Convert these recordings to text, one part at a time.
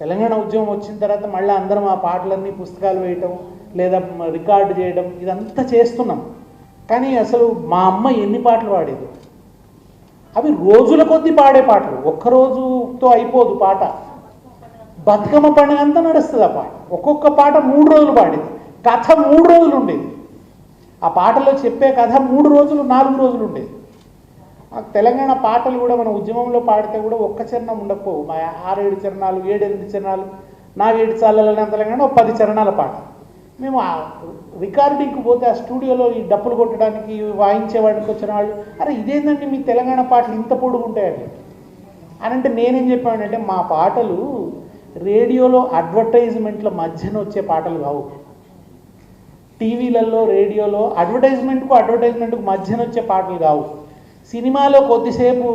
తెలంగాణ ఉద్యమం వచ్చిన తర్వాత మళ్ళీ అందరం ఆ పాటలన్నీ పుస్తకాలు వేయటం లేదా రికార్డు చేయడం ఇదంతా చేస్తున్నాం. కానీ అసలు మా అమ్మ ఎన్ని పాటలు పాడేది? అవి రోజుల కొద్దీ పాడే పాటలు. ఒక్క రోజుతో అయిపోదు పాట. బతుకమ్మ పండుగ అంతా నడుస్తుంది ఆ పాట. ఒక్కొక్క పాట మూడు రోజులు పాడేది. కథ మూడు రోజులు ఉండేది. ఆ పాటలో చెప్పే కథ మూడు రోజులు నాలుగు రోజులు ఉండేది. తెలంగాణ పాటలు కూడా మన ఉద్యమంలో పాడితే కూడా ఒక్క చరణం ఉండకపోవు. మా ఆరేడు చరణాలు ఏడెనిమిది చరణాలు నాగేడు చాలన తెలంగాణ ఒక పది చరణాల పాట. మేము ఆ రికార్డింగ్కి పోతే ఆ స్టూడియోలో ఈ డప్పులు కొట్టడానికి వాయించేవాడికి వచ్చిన వాళ్ళు అరే ఇదేందండి మీ తెలంగాణ పాటలు ఇంత పొడుగు ఉంటాయండి? అని అంటే నేనేం చెప్పానంటే మా పాటలు రేడియోలో అడ్వర్టైజ్మెంట్ల మధ్యన వచ్చే పాటలు కావు. టీవీలలో రేడియోలో అడ్వర్టైజ్మెంట్కు అడ్వర్టైజ్మెంట్కు మధ్యన వచ్చే పాటలు కావు. సినిమాలో కొద్దిసేపు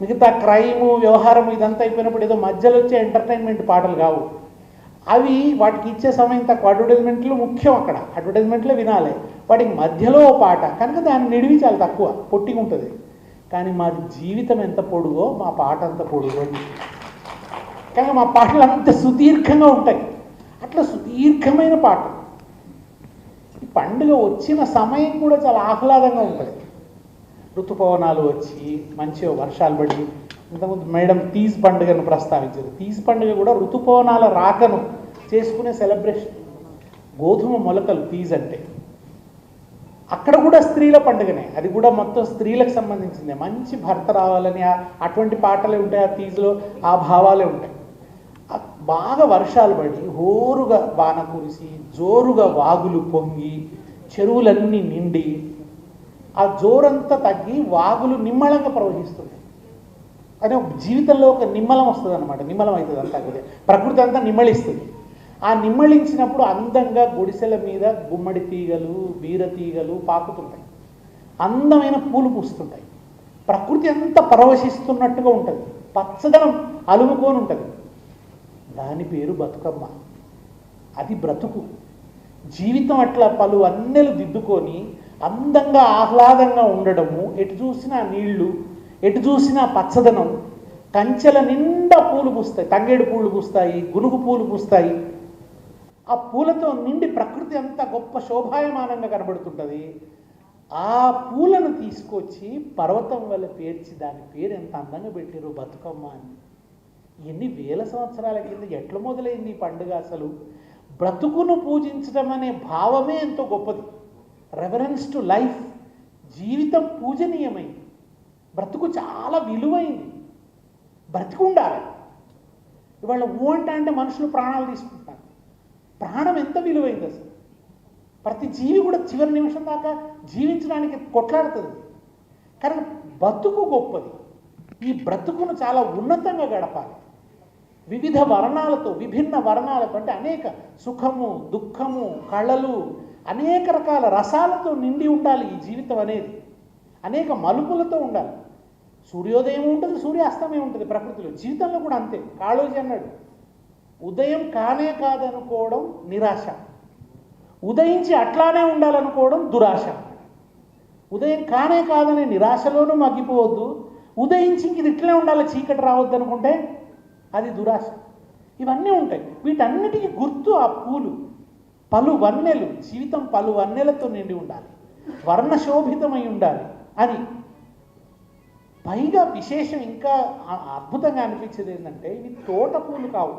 మిగతా క్రైము వ్యవహారం ఇదంతా అయిపోయినప్పుడు ఏదో మధ్యలో వచ్చే ఎంటర్టైన్మెంట్ పాటలు కావు. అవి వాటికి ఇచ్చే సమయం తక్కువ అడ్వర్టైజ్మెంట్లు ముఖ్యం అక్కడ. అడ్వర్టైజ్మెంట్లో వినాలి. వాటికి మధ్యలో ఓ పాట. కనుక దాని నిడివి చాలా తక్కువ. పొట్టిగా ఉంటుంది కానీ మాది జీవితం ఎంత పొడుగో మా పాట అంత పొడుగో కానీ మా పాటలు అంత సుదీర్ఘంగా ఉంటాయి. అట్లా సుదీర్ఘమైన పాట. ఈ పండుగ వచ్చిన సమయం కూడా చాలా ఆహ్లాదంగా ఉంటుంది. ఋతుపవనాలు వచ్చి మంచిగా వర్షాలు పడి ఇంతకుముందు మేడం తీజ్ పండుగను ప్రస్తావించారు తీజ్ పండుగ కూడా ఋతుపవనాల రాకను చేసుకునే సెలబ్రేషన్ గోధుమ మొలకలు తీజ్ అంటే. అక్కడ కూడా స్త్రీల పండుగనే. అది కూడా మొత్తం స్త్రీలకు సంబంధించిందే. మంచి భర్త రావాలని ఆ- అటువంటి పాటలే ఉంటాయి ఆ తీజ్లో ఆ భావాలే ఉంటాయి. బాగా వర్షాలు పడి హోరుగా వాన కురిసి జోరుగా వాగులు పొంగి చెరువులన్నీ నిండి ఆ జోరంతా తగ్గి వాగులు నిమ్మళంగా ప్రవహిస్తుంది. అని జీవితంలో ఒక నిమ్మలం వస్తుంది అనమాట నిమ్మలం అవుతుంది అంతా కూడా. ప్రకృతి అంతా నిమ్మళిస్తుంది. ఆ నిమ్మళించినప్పుడు అందంగా గుడిసెల మీద గుమ్మడి తీగలు బీర తీగలు పాకుతుంటాయి. అందమైన పూలు పూస్తుంటాయి. ప్రకృతి అంతా పరవశిస్తున్నట్టుగా ఉంటుంది. పచ్చదనం అలుముకొని ఉంటుంది. దాని పేరు బతుకమ్మ. అది బ్రతుకు. జీవితం అట్లా పలు అన్నెలు దిద్దుకొని అందంగా ఆహ్లాదంగా ఉండడము ఎటు చూసినా నీళ్ళు ఎటు చూసినా పచ్చదనం కంచెల నిండా పూలు పూస్తాయి తంగేడు పూలు పూస్తాయి గునుగు పూలు పూస్తాయి. ఆ పూలతో నిండి ప్రకృతి అంతా గొప్ప శోభాయమానంగా కనబడుతుంటుంది. ఆ పూలను తీసుకొచ్చి పర్వతం వల్ల పేర్చి దాని పేరు ఎంత అందంగా పెట్టారు బతుకమ్మ అని. ఎన్ని వేల సంవత్సరాల కింద ఎట్లా మొదలైంది ఈ పండుగ అసలు? బ్రతుకును పూజించడం అనే భావమే ఎంతో గొప్పది. రెఫరెన్స్ టు లైఫ్ జీవితం పూజనీయమైంది బ్రతుకు చాలా విలువైంది. బ్రతికి ఉండాలి ఇవాళ ఊ అంటే అంటే మనుషులు ప్రాణాలు తీసుకుంటారు. ప్రాణం ఎంత విలువైంది అసలు? ప్రతి జీవి కూడా చివరి నిమిషం దాకా జీవించడానికి కొట్లాడుతుంది. కానీ బతుకు గొప్పది. ఈ బ్రతుకును చాలా ఉన్నతంగా గడపాలి. వివిధ వర్ణాలతో విభిన్న వర్ణాలతో అంటే అనేక సుఖము దుఃఖము కళలు అనేక రకాల రసాలతో నిండి ఉండాలి ఈ జీవితం అనేది. అనేక మలుపులతో ఉండాలి. సూర్యోదయం ఉంటుంది సూర్యాస్తమయం ఉంటుంది ప్రకృతిలో. జీవితంలో కూడా అంతే. కాళోజీ అన్నాడు. ఉదయం కానే కాదనుకోవడం నిరాశ. ఉదయించి అట్లానే ఉండాలనుకోవడం దురాశ. ఉదయం కానే కాదనే నిరాశలోనూ మగ్గిపోవద్దు. ఉదయించి ఇంక ఇది ఇట్లనే ఉండాలి చీకటి రావద్దు అనుకుంటే అది దురాశ. ఇవన్నీ ఉంటాయి. వీటన్నిటికీ గుర్తు ఆ పూలు. పలు వన్నెలు జీవితం పలు వన్నెలతో నిండి ఉండాలి. వర్ణశోభితమై ఉండాలి అని. పైగా విశేషం ఇంకా అద్భుతంగా అనిపించేది ఏంటంటే ఇవి తోట పూలు కావు.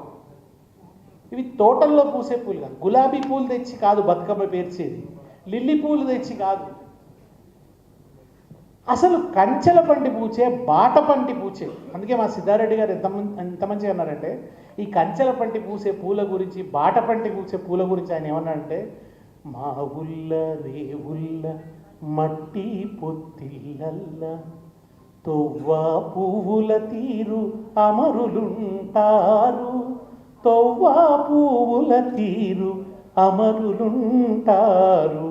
ఇవి తోటల్లో పూసే పూలు కాదు. గులాబీ పూలు తెచ్చి కాదు బతుకమ్మ పేర్చేది. లిల్లీ పూలు తెచ్చి కాదు. అసలు కంచెల పంటి పూచే బాట పంటి పూచే. అందుకే మా సిద్ధారెడ్డి గారు ఎంత ఎంత మంచిగా అన్నారంటే ఈ కంచెల పంటి పూసే పూల గురించి బాట పంటి పూసే పూల గురించి ఆయన ఏమన్నారంటే మా ఉల్ల రేవుల్ల మట్టి పొత్తిల్లల్ల తొవ్వా పువ్వుల తీరు అమరులుంటారు. తొవ్వా పువ్వుల తీరు అమరులుంటారు.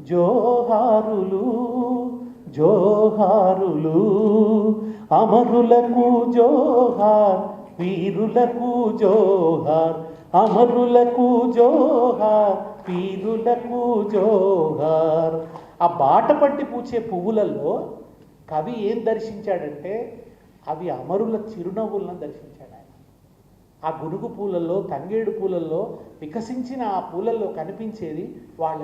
జోహారులు జోహారులు అమరులకు జోహార్ వీరులకు జోహార్ అమరులకు జోహార్ వీరులకు జోహార్. ఆ బాట పట్టి పూచే పువ్వులలో కవి ఏం దర్శించాడంటే అవి అమరుల చిరునవ్వులను దర్శించాడు ఆయన. ఆ గునుగు పూలల్లో తంగేడు పూలల్లో వికసించిన ఆ పూలల్లో కనిపించేది వాళ్ళ